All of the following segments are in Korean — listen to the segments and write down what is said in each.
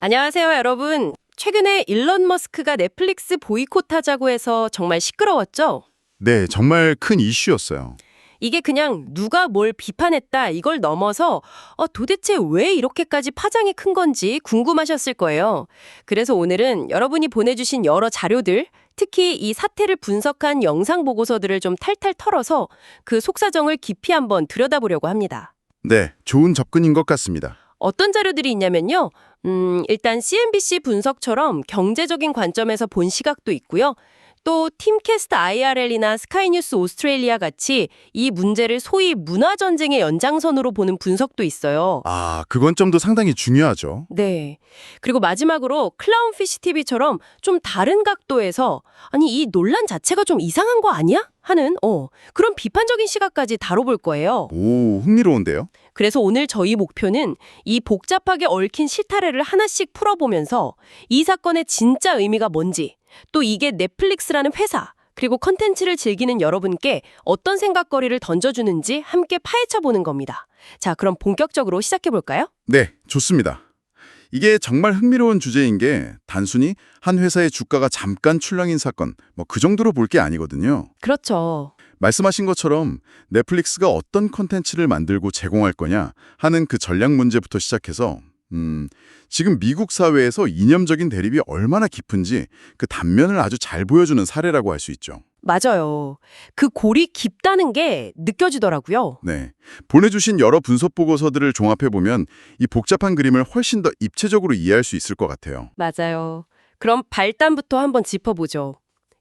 안녕하세요, 여러분. 최근에 일론 머스크가 넷플릭스 보이콧하자고 해서 정말 시끄러웠죠? 네, 정말 큰 이슈였어요. 이게 그냥 누가 뭘 비판했다 이걸 넘어서 어, 도대체 왜 이렇게까지 파장이 큰 건지 궁금하셨을 거예요. 그래서 오늘은 여러분이 보내주신 여러 자료들, 특히 이 사태를 분석한 영상 보고서들을 좀 탈탈 털어서 그 속사정을 깊이 한번 들여다보려고 합니다. 네, 좋은 접근인 것 같습니다. 어떤 자료들이 있냐면요. 음, 일단 CNBC 분석처럼 경제적인 관점에서 본 시각도 있고요. 또 팀캐스트 IRL이나 스카이뉴스 오스트레일리아 같이 이 문제를 소위 문화 전쟁의 연장선으로 보는 분석도 있어요. 아, 그 관점도 상당히 중요하죠. 네. 그리고 마지막으로 클라운피쉬 TV처럼 좀 다른 각도에서 아니 이 논란 자체가 좀 이상한 거 아니야? 하는 어 그런 비판적인 시각까지 다뤄볼 거예요. 오, 흥미로운데요? 그래서 오늘 저희 목표는 이 복잡하게 얽힌 실타래를 하나씩 풀어보면서 이 사건의 진짜 의미가 뭔지, 또 이게 넷플릭스라는 회사, 그리고 컨텐츠를 즐기는 여러분께 어떤 생각거리를 던져주는지 함께 파헤쳐보는 겁니다. 자, 그럼 본격적으로 시작해볼까요? 네, 좋습니다. 이게 정말 흥미로운 주제인 게 단순히 한 회사의 주가가 잠깐 출렁인 사건, 뭐 그 정도로 볼 게 아니거든요. 그렇죠. 말씀하신 것처럼 넷플릭스가 어떤 컨텐츠를 만들고 제공할 거냐 하는 그 전략 문제부터 시작해서 음, 지금 미국 사회에서 이념적인 대립이 얼마나 깊은지 그 단면을 아주 잘 보여주는 사례라고 할 수 있죠. 맞아요. 그 골이 깊다는 게 느껴지더라고요. 네. 보내주신 여러 분석 보고서들을 종합해보면 이 복잡한 그림을 훨씬 더 입체적으로 이해할 수 있을 것 같아요. 맞아요. 그럼 발단부터 한번 짚어보죠.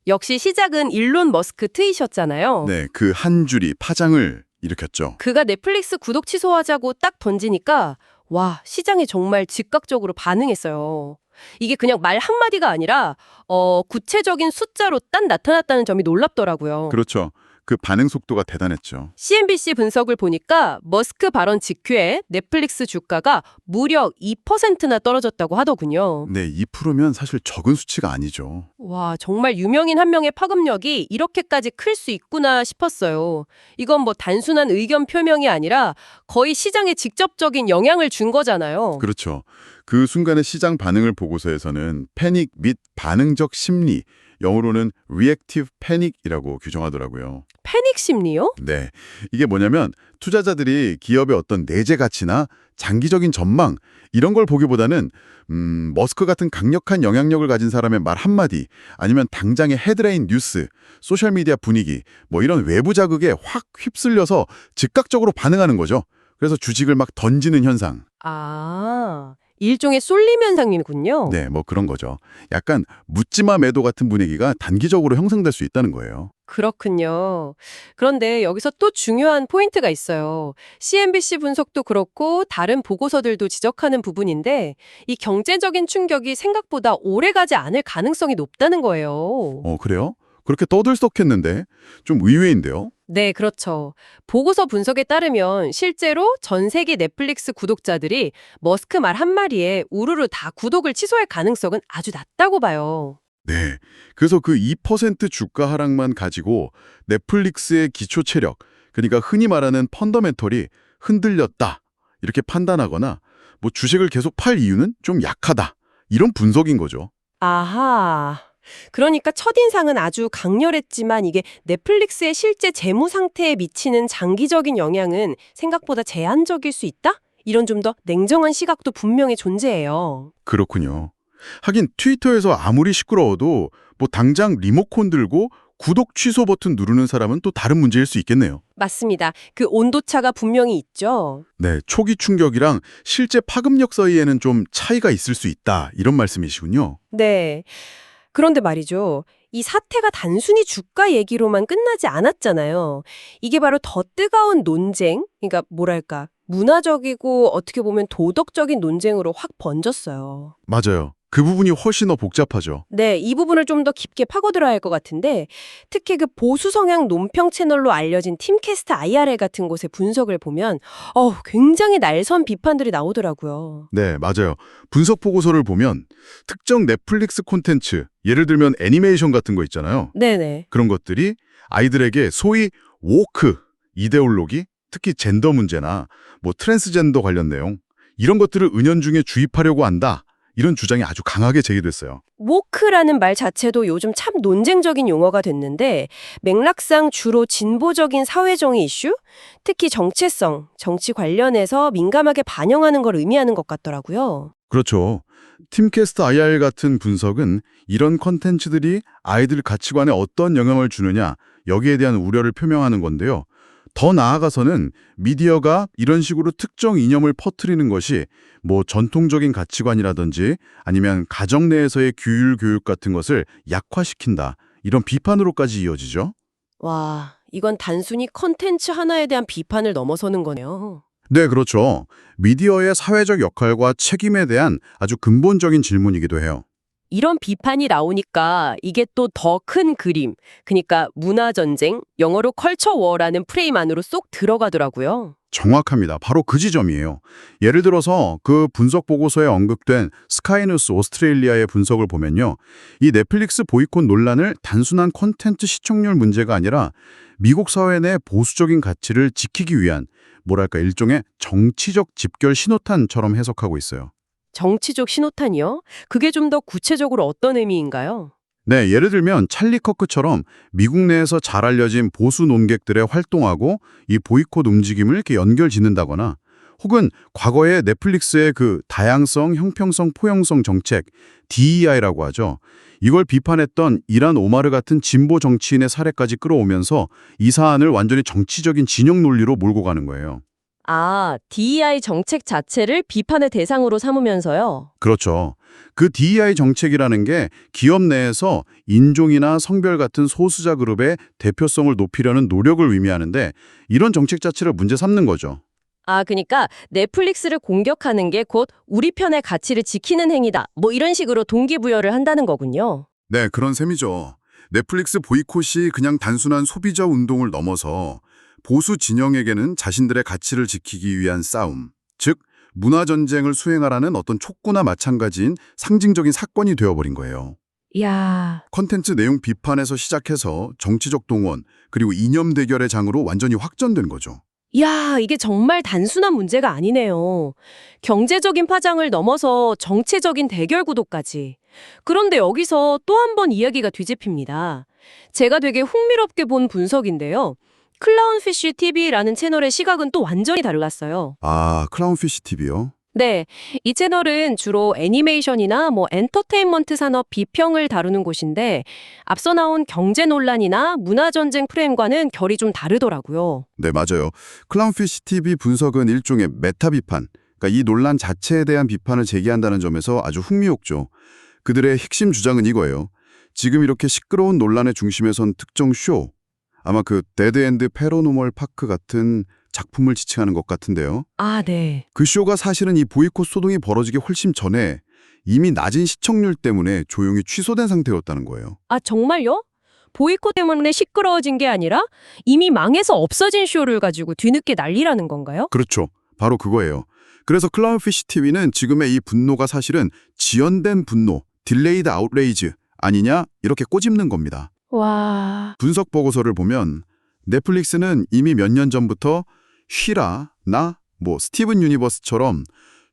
역시 시작은 일론 머스크 트윗이었잖아요. 네, 그 한 줄이 파장을 일으켰죠. 그가 넷플릭스 구독 취소하자고 딱 던지니까 와 시장이 정말 즉각적으로 반응했어요. 이게 그냥 말 한마디가 아니라 어, 구체적인 숫자로 딱 나타났다는 점이 놀랍더라고요. 그렇죠. 그 반응 속도가 대단했죠. CNBC 분석을 보니까 머스크 발언 직후에 넷플릭스 주가가 무려 2%나 떨어졌다고 하더군요. 네, 2%면 사실 적은 수치가 아니죠. 와, 정말 유명인 한 명의 파급력이 이렇게까지 클 수 있구나 싶었어요. 이건 뭐 단순한 의견 표명이 아니라 거의 시장에 직접적인 영향을 준 거잖아요. 그렇죠. 그 순간의 시장 반응을 보고서에서는 패닉 및 반응적 심리, 영어로는 reactive panic이라고 규정하더라고요. 패닉 심리요? 네. 이게 뭐냐면 투자자들이 기업의 어떤 내재 가치나 장기적인 전망 이런 걸 보기보다는 음, 머스크 같은 강력한 영향력을 가진 사람의 말 한마디 아니면 당장의 헤드라인 뉴스, 소셜미디어 분위기 뭐 이런 외부 자극에 확 휩쓸려서 즉각적으로 반응하는 거죠. 그래서 주식을 막 던지는 현상. 아, 일종의 쏠림 현상이군요. 네, 뭐 그런 거죠. 약간 묻지마 매도 같은 분위기가 단기적으로 형성될 수 있다는 거예요. 그렇군요. 그런데 여기서 또 중요한 포인트가 있어요. CNBC 분석도 그렇고 다른 보고서들도 지적하는 부분인데 이 경제적인 충격이 생각보다 오래가지 않을 가능성이 높다는 거예요. 어, 그래요? 그렇게 떠들썩했는데 좀 의외인데요. 네, 그렇죠. 보고서 분석에 따르면 실제로 전 세계 넷플릭스 구독자들이 머스크 말 한마디에 우르르 다 구독을 취소할 가능성은 아주 낮다고 봐요. 네. 그래서 그 2% 주가 하락만 가지고 넷플릭스의 기초 체력, 그러니까 흔히 말하는 펀더멘털이 흔들렸다. 이렇게 판단하거나 뭐 주식을 계속 팔 이유는 좀 약하다. 이런 분석인 거죠. 아하. 그러니까 첫인상은 아주 강렬했지만 이게 넷플릭스의 실제 재무 상태에 미치는 장기적인 영향은 생각보다 제한적일 수 있다? 이런 좀 더 냉정한 시각도 분명히 존재해요. 그렇군요. 하긴 트위터에서 아무리 시끄러워도 뭐 당장 리모컨 들고 구독 취소 버튼 누르는 사람은 또 다른 문제일 수 있겠네요. 맞습니다. 그 온도차가 분명히 있죠. 네, 초기 충격이랑 실제 파급력 사이에는 좀 차이가 있을 수 있다. 이런 말씀이시군요. 네. 그런데 말이죠. 이 사태가 단순히 주가 얘기로만 끝나지 않았잖아요. 이게 바로 더 뜨거운 논쟁, 그러니까 뭐랄까, 문화적이고 어떻게 보면 도덕적인 논쟁으로 확 번졌어요. 맞아요. 그 부분이 훨씬 더 복잡하죠. 네, 이 부분을 좀 더 깊게 파고들어야 할 것 같은데 특히 그 보수 성향 논평 채널로 알려진 팀캐스트 IRL 같은 곳의 분석을 보면 어, 굉장히 날선 비판들이 나오더라고요. 네, 맞아요. 분석 보고서를 보면 특정 넷플릭스 콘텐츠, 예를 들면 애니메이션 같은 거 있잖아요. 네네. 그런 것들이 아이들에게 소위 woke, 이데올로기, 특히 젠더 문제나 뭐 트랜스젠더 관련 내용, 이런 것들을 은연중에 주입하려고 한다. 이런 주장이 아주 강하게 제기됐어요. woke라는 말 자체도 요즘 참 논쟁적인 용어가 됐는데 맥락상 주로 진보적인 사회정의 이슈, 특히 정체성, 정치 관련해서 민감하게 반영하는 걸 의미하는 것 같더라고요. 그렇죠. 팀캐스트 IR 같은 분석은 이런 컨텐츠들이 아이들 가치관에 어떤 영향을 주느냐 여기에 대한 우려를 표명하는 건데요. 더 나아가서는 미디어가 이런 식으로 특정 이념을 퍼뜨리는 것이 뭐 전통적인 가치관이라든지 아니면 가정 내에서의 규율 교육 같은 것을 약화시킨다. 이런 비판으로까지 이어지죠. 와, 이건 단순히 컨텐츠 하나에 대한 비판을 넘어서는 거네요. 네, 그렇죠. 미디어의 사회적 역할과 책임에 대한 아주 근본적인 질문이기도 해요. 이런 비판이 나오니까 이게 또 더 큰 그림, 그러니까 문화전쟁, 영어로 컬처 워라는 프레임 안으로 쏙 들어가더라고요. 정확합니다. 바로 그 지점이에요. 예를 들어서 그 분석 보고서에 언급된 스카이뉴스 오스트레일리아의 분석을 보면요. 이 넷플릭스 보이콧 논란을 단순한 콘텐츠 시청률 문제가 아니라 미국 사회 내 보수적인 가치를 지키기 위한 뭐랄까 일종의 정치적 집결 신호탄처럼 해석하고 있어요. 정치적 신호탄이요? 그게 좀 더 구체적으로 어떤 의미인가요? 네, 예를 들면 찰리 커크처럼 미국 내에서 잘 알려진 보수 논객들의 활동하고 이 보이콧 움직임을 이렇게 연결 짓는다거나 혹은 과거에 넷플릭스의 그 다양성, 형평성, 포용성 정책 DEI라고 하죠. 이걸 비판했던 이란 오마르 같은 진보 정치인의 사례까지 끌어오면서 이 사안을 완전히 정치적인 진영 논리로 몰고 가는 거예요. 아, DEI 정책 자체를 비판의 대상으로 삼으면서요. 그렇죠. 그 DEI 정책이라는 게 기업 내에서 인종이나 성별 같은 소수자 그룹의 대표성을 높이려는 노력을 의미하는데 이런 정책 자체를 문제 삼는 거죠. 아, 그러니까 넷플릭스를 공격하는 게 곧 우리 편의 가치를 지키는 행위다. 뭐 이런 식으로 동기부여를 한다는 거군요. 네, 그런 셈이죠. 넷플릭스 보이콧이 그냥 단순한 소비자 운동을 넘어서 보수 진영에게는 자신들의 가치를 지키기 위한 싸움, 즉 문화 전쟁을 수행하라는 어떤 촉구나 마찬가지인 상징적인 사건이 되어버린 거예요. 이야, 컨텐츠 내용 비판에서 시작해서 정치적 동원, 그리고 이념 대결의 장으로 완전히 확전된 거죠. 야, 이게 정말 단순한 문제가 아니네요. 경제적인 파장을 넘어서 정체적인 대결 구도까지. 그런데 여기서 또 한 번 이야기가 뒤집힙니다. 제가 되게 흥미롭게 본 분석인데요. 클라운피쉬 TV라는 채널의 시각은 또 완전히 달랐어요. 아, 클라운피쉬 TV요? 네, 이 채널은 주로 애니메이션이나 뭐 엔터테인먼트 산업 비평을 다루는 곳인데 앞서 나온 경제 논란이나 문화 전쟁 프레임과는 결이 좀 다르더라고요. 네, 맞아요. 클라운피쉬 TV 분석은 일종의 메타 비판, 그러니까 이 논란 자체에 대한 비판을 제기한다는 점에서 아주 흥미롭죠. 그들의 핵심 주장은 이거예요. 지금 이렇게 시끄러운 논란의 중심에 선 특정 쇼, 아마 그 데드엔드 페로노멀 파크 같은 작품을 지칭하는 것 같은데요. 아, 네. 그 쇼가 사실은 이 보이콧 소동이 벌어지기 훨씬 전에 이미 낮은 시청률 때문에 조용히 취소된 상태였다는 거예요. 아, 정말요? 보이콧 때문에 시끄러워진 게 아니라 이미 망해서 없어진 쇼를 가지고 뒤늦게 난리라는 건가요? 그렇죠. 바로 그거예요. 그래서 클라운피쉬 TV는 지금의 이 분노가 사실은 지연된 분노, 딜레이드 아웃레이즈 아니냐 이렇게 꼬집는 겁니다. 와. 분석 보고서를 보면 넷플릭스는 이미 몇 년 전부터 쉬라, 나, 뭐 스티븐 유니버스처럼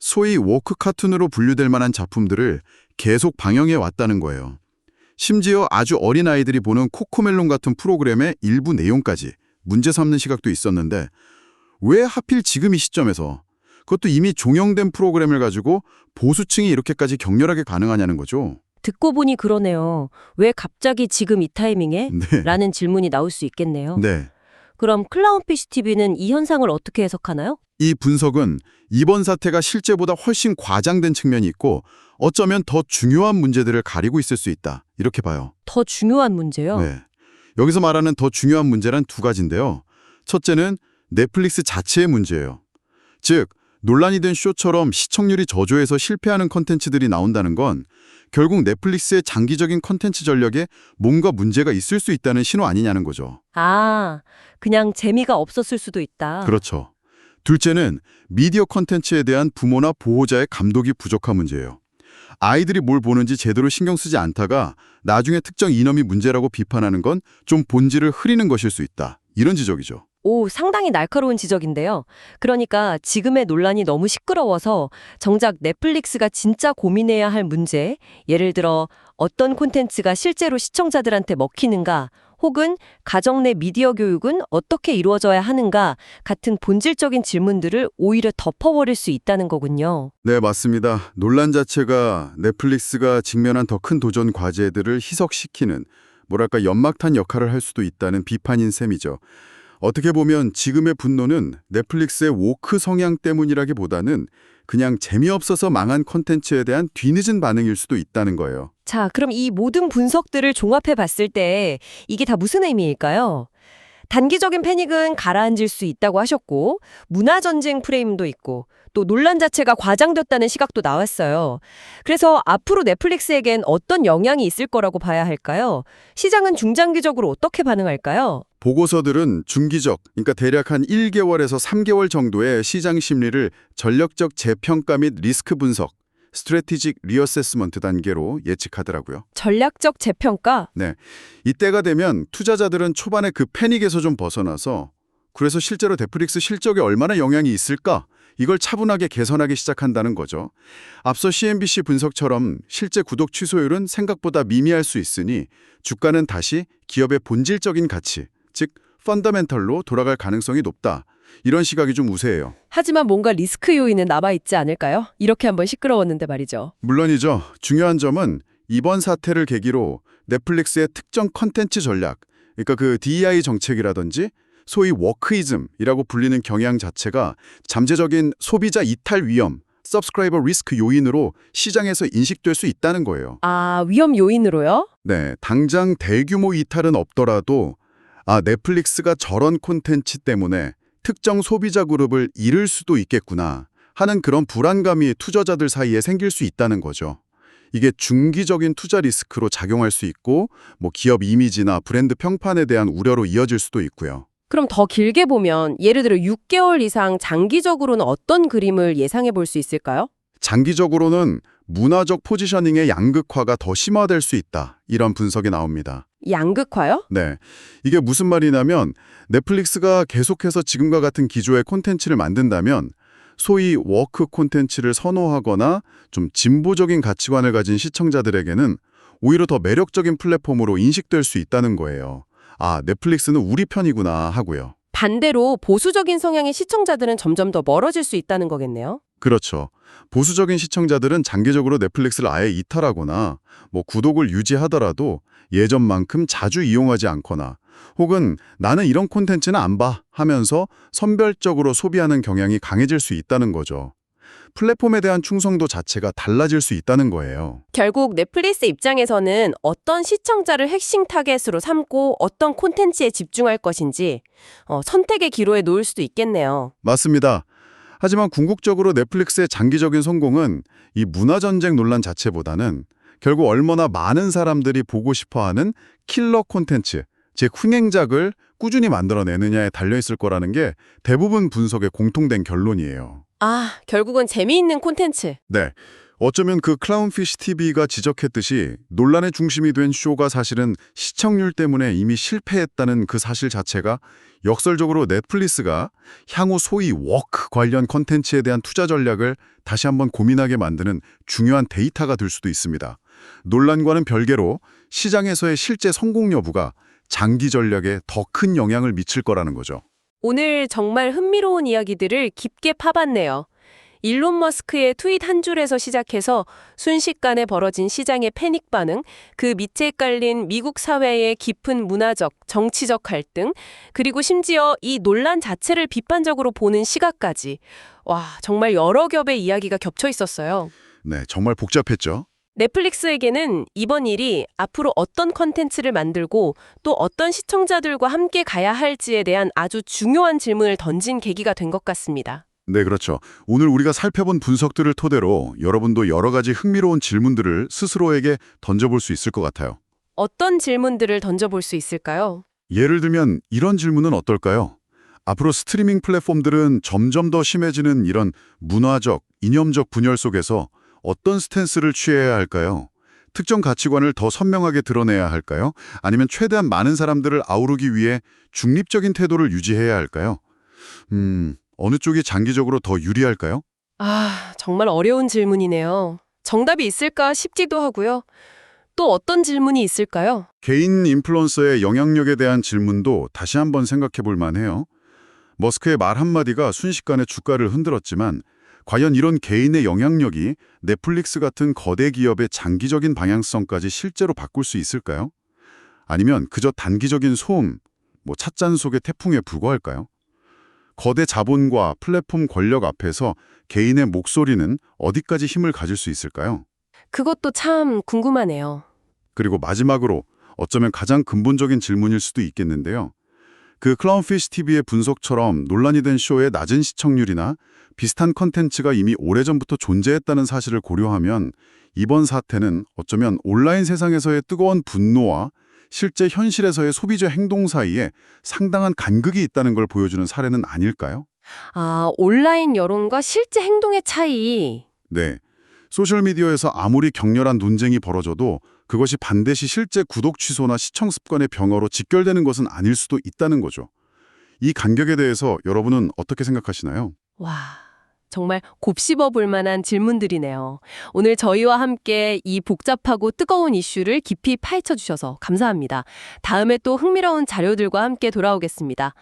소위 워크 카툰으로 분류될 만한 작품들을 계속 방영해 왔다는 거예요. 심지어 아주 어린 아이들이 보는 코코멜론 같은 프로그램의 일부 내용까지 문제 삼는 시각도 있었는데 왜 하필 지금 이 시점에서 그것도 이미 종영된 프로그램을 가지고 보수층이 이렇게까지 격렬하게 가능하냐는 거죠. 듣고 보니 그러네요. 왜 갑자기 지금 이 타이밍에? 네. 라는 질문이 나올 수 있겠네요. 네. 그럼 클라운피쉬 TV는 이 현상을 어떻게 해석하나요? 이 분석은 이번 사태가 실제보다 훨씬 과장된 측면이 있고 어쩌면 더 중요한 문제들을 가리고 있을 수 있다. 이렇게 봐요. 더 중요한 문제요. 네. 여기서 말하는 더 중요한 문제란 두 가지인데요. 첫째는 넷플릭스 자체의 문제예요. 즉, 논란이 된 쇼처럼 시청률이 저조해서 실패하는 컨텐츠들이 나온다는 건 결국 넷플릭스의 장기적인 컨텐츠 전략에 뭔가 문제가 있을 수 있다는 신호 아니냐는 거죠. 아, 그냥 재미가 없었을 수도 있다. 그렇죠. 둘째는 미디어 컨텐츠에 대한 부모나 보호자의 감독이 부족한 문제예요. 아이들이 뭘 보는지 제대로 신경 쓰지 않다가 나중에 특정 이념이 문제라고 비판하는 건 좀 본질을 흐리는 것일 수 있다. 이런 지적이죠. 오, 상당히 날카로운 지적인데요. 그러니까 지금의 논란이 너무 시끄러워서 정작 넷플릭스가 진짜 고민해야 할 문제, 예를 들어 어떤 콘텐츠가 실제로 시청자들한테 먹히는가, 혹은 가정 내 미디어 교육은 어떻게 이루어져야 하는가 같은 본질적인 질문들을 오히려 덮어버릴 수 있다는 거군요. 네, 맞습니다. 논란 자체가 넷플릭스가 직면한 더 큰 도전 과제들을 희석시키는 뭐랄까 연막탄 역할을 할 수도 있다는 비판인 셈이죠. 어떻게 보면 지금의 분노는 넷플릭스의 워크 성향 때문이라기보다는 그냥 재미없어서 망한 콘텐츠에 대한 뒤늦은 반응일 수도 있다는 거예요. 자, 그럼 이 모든 분석들을 종합해 봤을 때 이게 다 무슨 의미일까요? 단기적인 패닉은 가라앉을 수 있다고 하셨고, 문화 전쟁 프레임도 있고, 또 논란 자체가 과장됐다는 시각도 나왔어요. 그래서 앞으로 넷플릭스에겐 어떤 영향이 있을 거라고 봐야 할까요? 시장은 중장기적으로 어떻게 반응할까요? 보고서들은 중기적, 그러니까 대략 한 1개월에서 3개월 정도의 시장 심리를 전력적 재평가 및 리스크 분석, 스트래티직 리어세스먼트 단계로 예측하더라고요. 전략적 재평가? 이때가 되면 투자자들은 초반에 그 패닉에서 좀 벗어나서 그래서 실제로 넷플릭스 실적에 얼마나 영향이 있을까? 이걸 차분하게 개선하기 시작한다는 거죠. 앞서 CNBC 분석처럼 실제 구독 취소율은 생각보다 미미할 수 있으니 주가는 다시 기업의 본질적인 가치, 즉 펀더멘털로 돌아갈 가능성이 높다. 이런 시각이 좀 우세해요. 하지만 뭔가 리스크 요인은 남아있지 않을까요? 이렇게 한번 시끄러웠는데 말이죠. 물론이죠. 중요한 점은 이번 사태를 계기로 넷플릭스의 특정 컨텐츠 전략, 그러니까 그 DEI 정책이라든지 소위 워크이즘이라고 불리는 경향 자체가 잠재적인 소비자 이탈 위험, 서브스크라이버 리스크 요인으로 시장에서 인식될 수 있다는 거예요. 아, 위험 요인으로요? 네, 당장 대규모 이탈은 없더라도 아, 넷플릭스가 저런 콘텐츠 때문에 특정 소비자 그룹을 잃을 수도 있겠구나 하는 그런 불안감이 투자자들 사이에 생길 수 있다는 거죠. 이게 중기적인 투자 리스크로 작용할 수 있고 뭐 기업 이미지나 브랜드 평판에 대한 우려로 이어질 수도 있고요. 그럼 더 길게 보면 예를 들어 6개월 이상 장기적으로는 어떤 그림을 예상해 볼 수 있을까요? 장기적으로는 문화적 포지셔닝의 양극화가 더 심화될 수 있다. 이런 분석이 나옵니다. 양극화요? 네. 이게 무슨 말이냐면 넷플릭스가 계속해서 지금과 같은 기조의 콘텐츠를 만든다면 소위 워크 콘텐츠를 선호하거나 좀 진보적인 가치관을 가진 시청자들에게는 오히려 더 매력적인 플랫폼으로 인식될 수 있다는 거예요. 아, 넷플릭스는 우리 편이구나 하고요. 반대로 보수적인 성향의 시청자들은 점점 더 멀어질 수 있다는 거겠네요. 그렇죠. 보수적인 시청자들은 장기적으로 넷플릭스를 아예 이탈하거나 뭐 구독을 유지하더라도 예전만큼 자주 이용하지 않거나 혹은 나는 이런 콘텐츠는 안 봐 하면서 선별적으로 소비하는 경향이 강해질 수 있다는 거죠. 플랫폼에 대한 충성도 자체가 달라질 수 있다는 거예요. 결국 넷플릭스 입장에서는 어떤 시청자를 핵심 타겟으로 삼고 어떤 콘텐츠에 집중할 것인지 어, 선택의 기로에 놓을 수도 있겠네요. 맞습니다. 하지만 궁극적으로 넷플릭스의 장기적인 성공은 이 문화전쟁 논란 자체보다는 결국 얼마나 많은 사람들이 보고 싶어하는 킬러 콘텐츠, 즉 흥행작을 꾸준히 만들어내느냐에 달려있을 거라는 게 대부분 분석의 공통된 결론이에요. 아, 결국은 재미있는 콘텐츠. 네. 어쩌면 그 클라운피쉬 TV가 지적했듯이 논란의 중심이 된 쇼가 사실은 시청률 때문에 이미 실패했다는 그 사실 자체가 역설적으로 넷플릭스가 향후 소위 워크 관련 컨텐츠에 대한 투자 전략을 다시 한번 고민하게 만드는 중요한 데이터가 될 수도 있습니다. 논란과는 별개로 시장에서의 실제 성공 여부가 장기 전략에 더 큰 영향을 미칠 거라는 거죠. 오늘 정말 흥미로운 이야기들을 깊게 파봤네요. 일론 머스크의 트윗 한 줄에서 시작해서 순식간에 벌어진 시장의 패닉 반응, 그 밑에 깔린 미국 사회의 깊은 문화적, 정치적 갈등, 그리고 심지어 이 논란 자체를 비판적으로 보는 시각까지. 와, 정말 여러 겹의 이야기가 겹쳐 있었어요. 네, 정말 복잡했죠. 넷플릭스에게는 이번 일이 앞으로 어떤 컨텐츠를 만들고 또 어떤 시청자들과 함께 가야 할지에 대한 아주 중요한 질문을 던진 계기가 된 것 같습니다. 네, 그렇죠. 오늘 우리가 살펴본 분석들을 토대로 여러분도 여러 가지 흥미로운 질문들을 스스로에게 던져볼 수 있을 것 같아요. 어떤 질문들을 던져볼 수 있을까요? 예를 들면 이런 질문은 어떨까요? 앞으로 스트리밍 플랫폼들은 점점 더 심해지는 이런 문화적, 이념적 분열 속에서 어떤 스탠스를 취해야 할까요? 특정 가치관을 더 선명하게 드러내야 할까요? 아니면 최대한 많은 사람들을 아우르기 위해 중립적인 태도를 유지해야 할까요? 음, 어느 쪽이 장기적으로 더 유리할까요? 아, 정말 어려운 질문이네요. 정답이 있을까 싶기도 하고요. 또 어떤 질문이 있을까요? 개인 인플루언서의 영향력에 대한 질문도 다시 한번 생각해 볼 만해요. 머스크의 말 한마디가 순식간에 주가를 흔들었지만 과연 이런 개인의 영향력이 넷플릭스 같은 거대 기업의 장기적인 방향성까지 실제로 바꿀 수 있을까요? 아니면 그저 단기적인 소음, 뭐 찻잔 속의 태풍에 불과할까요? 거대 자본과 플랫폼 권력 앞에서 개인의 목소리는 어디까지 힘을 가질 수 있을까요? 그것도 참 궁금하네요. 그리고 마지막으로 어쩌면 가장 근본적인 질문일 수도 있겠는데요. 그 클라운피쉬 TV의 분석처럼 논란이 된 쇼의 낮은 시청률이나 비슷한 컨텐츠가 이미 오래전부터 존재했다는 사실을 고려하면 이번 사태는 어쩌면 온라인 세상에서의 뜨거운 분노와 실제 현실에서의 소비자 행동 사이에 상당한 간극이 있다는 걸 보여주는 사례는 아닐까요? 아, 온라인 여론과 실제 행동의 차이. 네. 소셜미디어에서 아무리 격렬한 논쟁이 벌어져도 그것이 반드시 실제 구독 취소나 시청 습관의 병어로 직결되는 것은 아닐 수도 있다는 거죠. 이 간격에 대해서 여러분은 어떻게 생각하시나요? 와, 정말 곱씹어 볼 만한 질문들이네요. 오늘 저희와 함께 이 복잡하고 뜨거운 이슈를 깊이 파헤쳐 주셔서 감사합니다. 다음에 또 흥미로운 자료들과 함께 돌아오겠습니다.